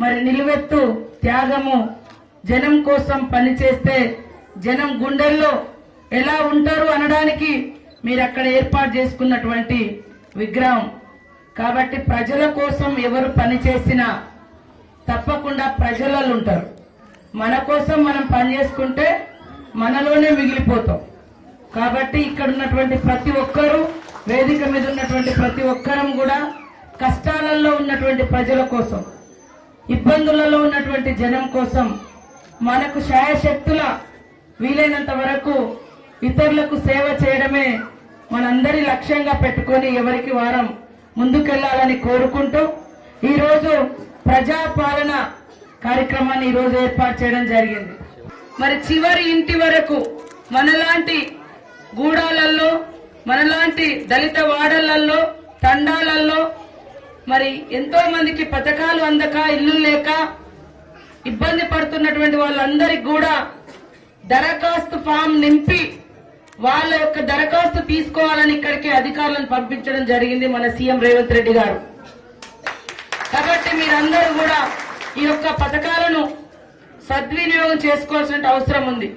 మరి నిలువెత్తు త్యాగము జనం కోసం పనిచేస్తే జనం గుండెల్లో ఎలా ఉంటారు అనడానికి మీరు అక్కడ ఏర్పాటు చేసుకున్నటువంటి విగ్రహం. కాబట్టి ప్రజల కోసం ఎవరు పని చేసినా తప్పకుండా ప్రజలలో ఉంటారు. మన కోసం మనం పని చేసుకుంటే మనలోనే మిగిలిపోతాం. కాబట్టి ఇక్కడ ఉన్నటువంటి ప్రతి ఒక్కరూ వేదిక మీద ఉన్నటువంటి ప్రతి ఒక్కరం కూడా కష్టాలలో ఉన్నటువంటి ప్రజల కోసం ఇబ్బందులలో ఉన్నటువంటి జనం కోసం మనకు శాయశక్తుల వీలైనంత వరకు ఇతరులకు సేవ చేయడమే మనందరి లక్ష్యంగా పెట్టుకొని ఎవరికి వారం ముందుకెళ్ళాలని కోరుకుంటూ ఈరోజు ప్రజాపాలన కార్యక్రమాన్ని ఈ రోజు ఏర్పాటు చేయడం జరిగింది. మరి చివరి ఇంటి వరకు మనలాంటి గూడాలలో మనలాంటి దళిత వాడలలో తండాలలో మరి ఎంతో మందికి పథకాలు అందక ఇల్లు లేక ఇబ్బంది పడుతున్నటువంటి వాళ్ళందరికీ కూడా దరఖాస్తు ఫామ్ నింపి వాళ్ళ యొక్క దరఖాస్తు తీసుకోవాలని ఇక్కడికి అధికారులను పంపించడం జరిగింది మన సీఎం రేవంత్ రెడ్డి గారు. కాబట్టి మీరందరూ కూడా ఈ యొక్క పథకాలను సద్వినియోగం చేసుకోవాల్సిన అవసరం ఉంది.